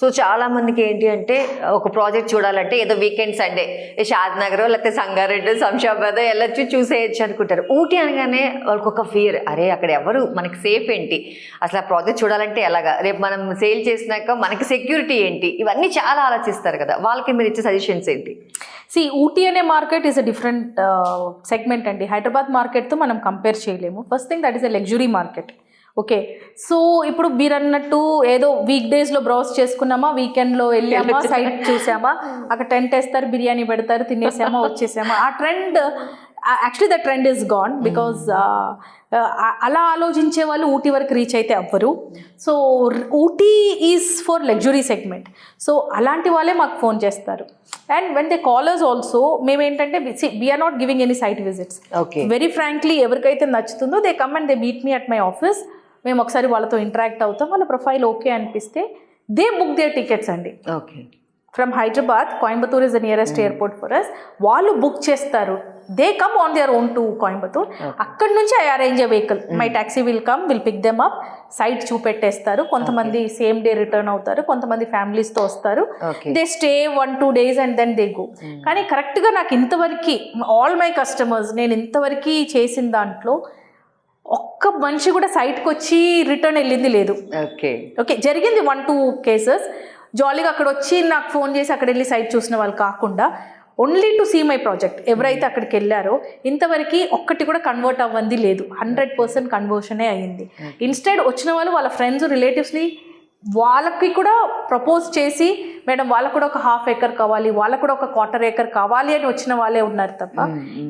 So చాలా మందికి ఏంటి అంటే ఒక ప్రాజెక్ట్ చూడాలంటే ఏదో వీకెండ్ సండే షాద్ నగర్ లేకపోతే సంగారెడ్డి శంషాబాద్ వెళ్ళొచ్చు చూసేయచ్చు అనుకుంటారు. ఊటీ అనగానే వాళ్ళకి ఒక ఫియర్ అరే అక్కడ ఎవరు? మనకి సేఫ్ ఏంటి? అసలు ఆ ప్రాజెక్ట్ చూడాలంటే ఎలాగా? రేపు మనం సేల్ చేసినాక మనకి సెక్యూరిటీ ఏంటి? ఇవన్నీ చాలా ఆలోచిస్తారు కదా. వాళ్ళకి మీరు ఇచ్చే సజెషన్స్ ఏంటి? సి ఊటీ అనే market is a different segment అండి. హైదరాబాద్ మార్కెట్తో మనం కంపేర్ చేయలేము. First thing that is a luxury market okay. So ఇప్పుడు మీరు అన్నట్టు ఏదో వీక్ డేస్లో బ్రౌజ్ చేసుకున్నామా? వీకెండ్లో వెళ్ళామా? సైట్ చూసామా? అక్కడ టెంట్ వేస్తారు బిర్యానీ పెడతారు తినేసామా వచ్చేసామా? ఆ trend actually the trend is gone because అలా ఆలోచించే వాళ్ళు ఊటీ వరకు రీచ్ అయితే అవ్వరు. So Ooty is for luxury segment. So అలాంటి వాళ్ళే మాకు ఫోన్ చేస్తారు. And when they callers also మేమేంటంటే we are not giving any site visits okay. Very frankly ఎవరికైతే నచ్చుతుందో they come and they meet me at my office మేము ఒకసారి వాళ్ళతో ఇంటరాక్ట్ అవుతాం. వాళ్ళ ప్రొఫైల్ ఓకే అనిపిస్తే దే బుక్ దే టికెట్స్ అండి. Okay from Hyderabad Coimbatore is the nearest airport for us వాళ్ళు బుక్ చేస్తారు. They come on their own to Coimbatore అక్కడ నుంచి I arrange a vehicle my taxi will come will pick them up site చూపెట్టేస్తారు. కొంతమంది same day return అవుతారు. కొంతమంది ఫ్యామిలీస్తో వస్తారు. They stay one two days and then they go కానీ కరెక్ట్గా నాకు ఇంతవరకు ఆల్ మై కస్టమర్స్ నేను ఇంతవరకు చేసిన దాంట్లో ఒక్క మనిషి కూడా సైట్కి వచ్చి రిటర్న్ వెళ్ళింది లేదు. ఓకే. ఓకే జరిగింది వన్ టూ కేసెస్. జాలీగా అక్కడ వచ్చి నాకు ఫోన్ చేసి అక్కడ వెళ్ళి సైట్ చూసిన వాళ్ళు కాకుండా only to see my project ఎవరైతే అక్కడికి వెళ్ళారో ఇంతవరకు ఒక్కటి కూడా కన్వర్ట్ అవ్వంది లేదు. హండ్రెడ్ పర్సెంట్ కన్వర్షనే అయ్యింది. ఇన్స్టెడ్ వచ్చిన వాళ్ళు వాళ్ళ ఫ్రెండ్స్ రిలేటివ్స్ని వాళ్ళకి కూడా ప్రపోజ్ చేసి మేడం వాళ్ళకు కూడా ఒక హాఫ్ ఏకర్ కావాలి వాళ్ళకు కూడా ఒక క్వార్టర్ ఏకర్ కావాలి అని వచ్చిన వాళ్ళే ఉన్నారు తప్ప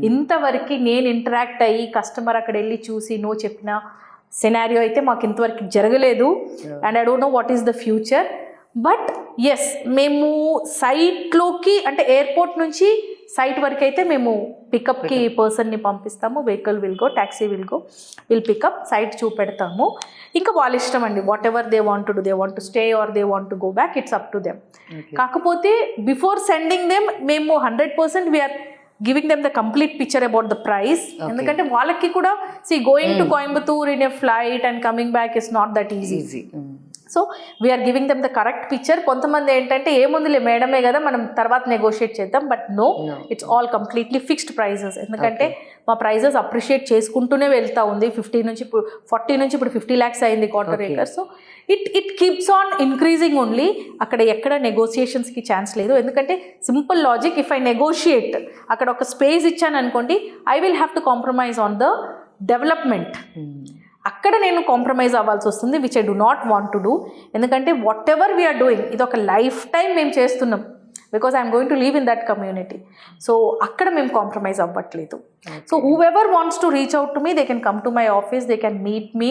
ఇంతవరకు నేను ఇంటరాక్ట్ అయ్యి కస్టమర్ అక్కడ వెళ్ళి చూసి నో చెప్పిన సినారియో అయితే మాకు ఇంతవరకు జరగలేదు and I don't know what is the future but yes మేము సైట్లోకి అంటే ఎయిర్పోర్ట్ నుంచి సైట్ వరకు అయితే మేము పికప్కి పర్సన్ని పంపిస్తాము. Vehicle will go taxi will go will pick up site చూపెడతాము. ఇంకా వాళ్ళ ఇష్టం అండి whatever they want to they want to stay or they want to go back it's up to them. కాకపోతే బిఫోర్ సెండింగ్ దెమ్ మేము hundred percent we are giving them the complete picture about the price. ఎందుకంటే వాళ్ళకి కూడా see going to Coimbatore in a flight and coming back is not that easy so we are giving them the correct picture కొంతమంది ఏంటంటే ఏముందిలే మేడమే కదా మనం తర్వాత నెగోషియేట్ చేద్దాం. But no. It's all completely fixed prices ఎందుకంటే మా ప్రైజెస్ అప్రిషియేట్ చేసుకుంటూనే వెళ్తా ఉంది. ఫిఫ్టీ నుంచి ఇప్పుడు ఫార్టీ నుంచి ఇప్పుడు ఫిఫ్టీ ల్యాక్స్ అయింది quarter. Acre so it it keeps on increasing only అక్కడ ఎక్కడ నెగోసియేషన్స్కి ఛాన్స్ లేదు. ఎందుకంటే simple logic if I negotiate అక్కడ ఒక స్పేస్ ఇచ్చాను అనుకోండి I will have to compromise on the development అక్కడ నేను కాంప్రమైజ్ అవ్వాల్సి వస్తుంది which I do not want to do ఎందుకంటే వాట్ ఎవర్ వీఆర్ డూయింగ్ ఇది ఒక లైఫ్ టైం మేము చేస్తున్నాం. Because I'm going to live in that community so అక్కడ మేము కాంప్రమైజ్ అవ్వట్లేదు. So whoever wants to reach out to me they can come to my office they can meet me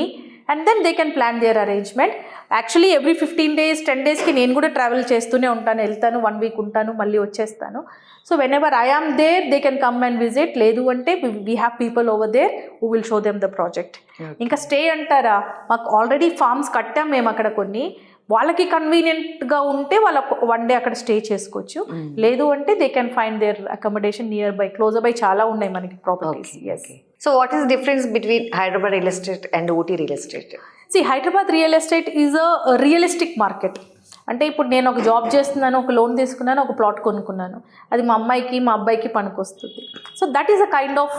and then they can plan their arrangement actually every fifteen days ten డేస్కి నేను కూడా travel చేస్తూనే ఉంటాను. వెళ్తాను one week ఉంటాను మళ్ళీ వచ్చేస్తాను. So whenever I am there they can come and visit లేదు అంటే we have people over there who will show them the project ఇంకా స్టే అంటారా? మాకు ఆల్రెడీ ఫార్మ్స్ కట్టాం మేము అక్కడ కొన్ని. వాళ్ళకి కన్వీనియంట్గా ఉంటే వాళ్ళ వన్ డే అక్కడ స్టే చేసుకోవచ్చు. లేదు అంటే they can find their accommodation nearby closer by చాలా ఉన్నాయి మనకి properties yes so what is difference between Hyderabad real estate and Ooty real estate see Hyderabad real estate is a realistic market అంటే ఇప్పుడు నేను ఒక జాబ్ చేస్తున్నాను ఒక loan తీసుకున్నాను ఒక ప్లాట్ కొనుక్కున్నాను. అది మా అమ్మాయికి మా అబ్బాయికి పనికొస్తుంది. So that is a kind of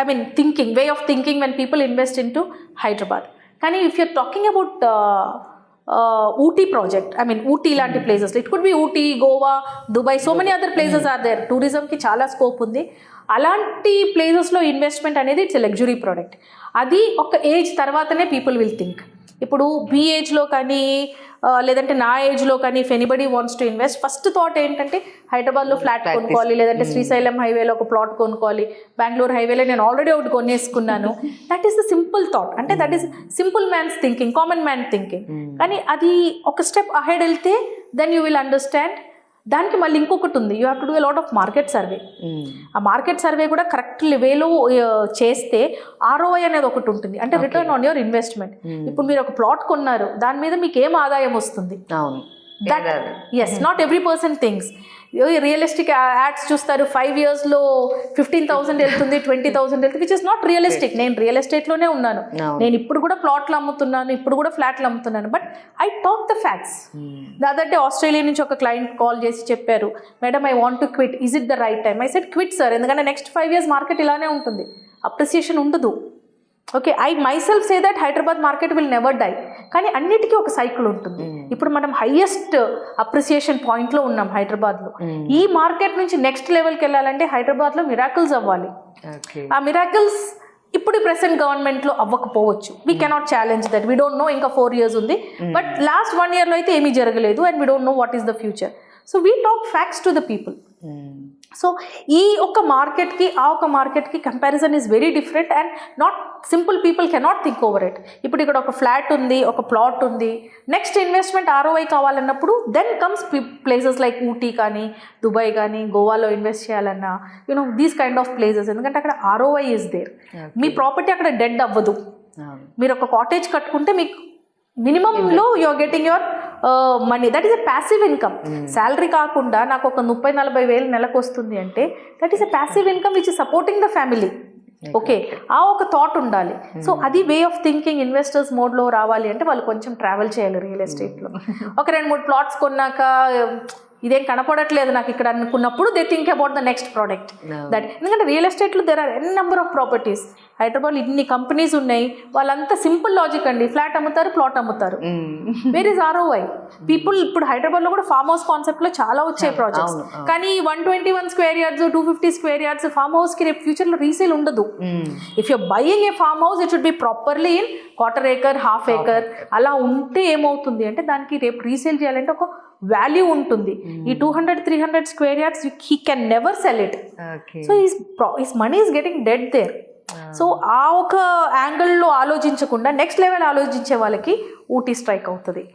I mean thinking way of thinking when people invest into Hyderabad కానీ if you're talking about Ooty project I mean Ooty లాంటి places it could be Ooty Goa Dubai so many other places are there టూరిజంకి చాలా scope ఉంది. అలాంటి ప్లేసెస్లో investment అనేది it's luxury product అది ఒక age తర్వాతనే పీపుల్ విల్ థింక్ ఇప్పుడు మీ ఏజ్లో కానీ లేదంటే నా ఏజ్లో కానీ if anybody wants to invest first thought ఏంటంటే హైదరాబాద్లో ఫ్లాట్ కొనుక్కోవాలి లేదంటే శ్రీశైలం హైవేలో ఒక ప్లాట్ కొనుక్కోవాలి. బెంగళూరు హైవేలో నేను ఆల్రెడీ ఒకటి కొనేసుకున్నాను. That is the simple thought అంటే that is simple man's thinking common man thinking కానీ అది ఒక స్టెప్ అహెడ్ వెళ్తే దెన్ యూ విల్ అండర్స్టాండ్ దానికి మళ్ళీ ఇంకొకటి ఉంది. You have to do lot of market survey ఆ మార్కెట్ సర్వే కూడా కరెక్ట్ వేలో చేస్తే ఆర్ఓఐ అనేది ఒకటి ఉంటుంది. అంటే రిటర్న్ ఆన్ యువర్ ఇన్వెస్ట్మెంట్ ఇప్పుడు మీరు ఒక ప్లాట్ కొన్నారు దాని మీద మీకు ఏం ఆదాయం వస్తుంది? అవును. That is not every person things realistic ads చూస్తారు. ఫైవ్ ఇయర్స్లో ఫిఫ్టీన్ థౌసండ్ వెళ్తుంది ట్వంటీ థౌసండ్ వెళ్తుంది విచ్ ఇస్ నాట్ రియలిస్టిక్ నేను రియల్ ఎస్టేట్లోనే ఉన్నాను. నేను ఇప్పుడు కూడా ప్లాట్లు అమ్ముతున్నాను ఇప్పుడు కూడా ఫ్లాట్లు అమ్ముతున్నాను. But I talk the facts దాదంటే Australia నుంచి ఒక క్లయింట్ కాల్ చేసి చెప్పారు madam I want to quit is it the right time I said quit sir ఎందుకంటే నెక్స్ట్ ఫైవ్ ఇయర్స్ మార్కెట్ ఇలానే ఉంటుంది. అప్రిసియేషన్ ఉండదు. Okay I myself say that Hyderabad market will never die కానీ అన్నిటికీ ఒక cycle ఉంటుంది. ఇప్పుడు మనం హైయెస్ట్ అప్రిసియేషన్ పాయింట్లో ఉన్నాం హైదరాబాద్లో. ఈ మార్కెట్ నుంచి నెక్స్ట్ లెవెల్కి వెళ్ళాలంటే హైదరాబాద్లో మిరాకిల్స్ అవ్వాలి. ఆ మిరాకిల్స్ ఇప్పుడు ప్రెసెంట్ గవర్నమెంట్లో అవ్వకపోవచ్చు. We cannot challenge that we don't know ఇంకా ఫోర్ ఇయర్స్ ఉంది. బట్ లాస్ట్ వన్ ఇయర్లో అయితే ఏమీ జరగలేదు and we don't know what is the future so we talk facts to the people so ఈ ఒక్క మార్కెట్కి ఆ ఒక మార్కెట్కి comparison is very different and not simple people cannot think over it ఇప్పుడు ఇక్కడ ఒక ఫ్లాట్ ఉంది ఒక ప్లాట్ ఉంది. నెక్స్ట్ ఇన్వెస్ట్మెంట్ ఆర్ఓఐ కావాలన్నప్పుడు then comes places like Ooty కానీ దుబాయ్ కానీ గోవాలో ఇన్వెస్ట్ చేయాలన్నా you know these kind of places ఎందుకంటే అక్కడ ఆర్ఓఐ ఇస్ దేర్ మీ ప్రాపర్టీ అక్కడ డెడ్ అవ్వదు. మీరు ఒక కాటేజ్ కట్టుకుంటే మీకు మినిమంలో you are getting your money that is a passive income salary కాకుండా నాకు ఒక ముప్పై నలభై వేలు నెలకు వస్తుంది అంటే that is a passive income which is supporting the family okay ఆ ఒక థాట్ ఉండాలి. సో అది వే ఆఫ్ థింకింగ్ ఇన్వెస్టర్స్ మోడ్లో రావాలి అంటే వాళ్ళు కొంచెం ట్రావెల్ చేయాలి రియల్ ఎస్టేట్లో ఒక రెండు మూడు ప్లాట్స్ కొన్నాక ఇదేం కనపడట్లేదు నాకు ఇక్కడ అనుకున్నప్పుడు they think about the next product that ఎందుకంటే రియల్ ఎస్టేట్లో there are n number of properties హైదరాబాద్లో ఇన్ని కంపెనీస్ ఉన్నాయి వాళ్ళంతా సింపుల్ లాజిక్ అండి. ఫ్లాట్ అమ్ముతారు ప్లాట్ అమ్ముతారు. వేర్ ఇస్ ఆర్ఓఐ పీపుల్ ఇప్పుడు హైదరాబాద్లో కూడా ఫామ్ హౌస్ కాన్సెప్ట్లో చాలా వచ్చాయి ప్రాజెక్ట్స్. కానీ one twenty one square yards two fifty square yards farm హౌస్కి రేపు ఫ్యూచర్లో రీసేల్ ఉండదు. If you buying a farm house it should be properly in quarter acre half acre అలా ఉంటే ఏమవుతుంది అంటే దానికి రేపు రీసేల్ చేయాలంటే ఒక వాల్యూ ఉంటుంది. ఈ two hundred three hundred square yards he can never sell it so is is money is getting dead there so ఆ ఒక యాంగిల్లో ఆలోచించకుండా నెక్స్ట్ లెవెల్ ఆలోచించే వాళ్ళకి ఊటీ స్ట్రైక్ అవుతుంది.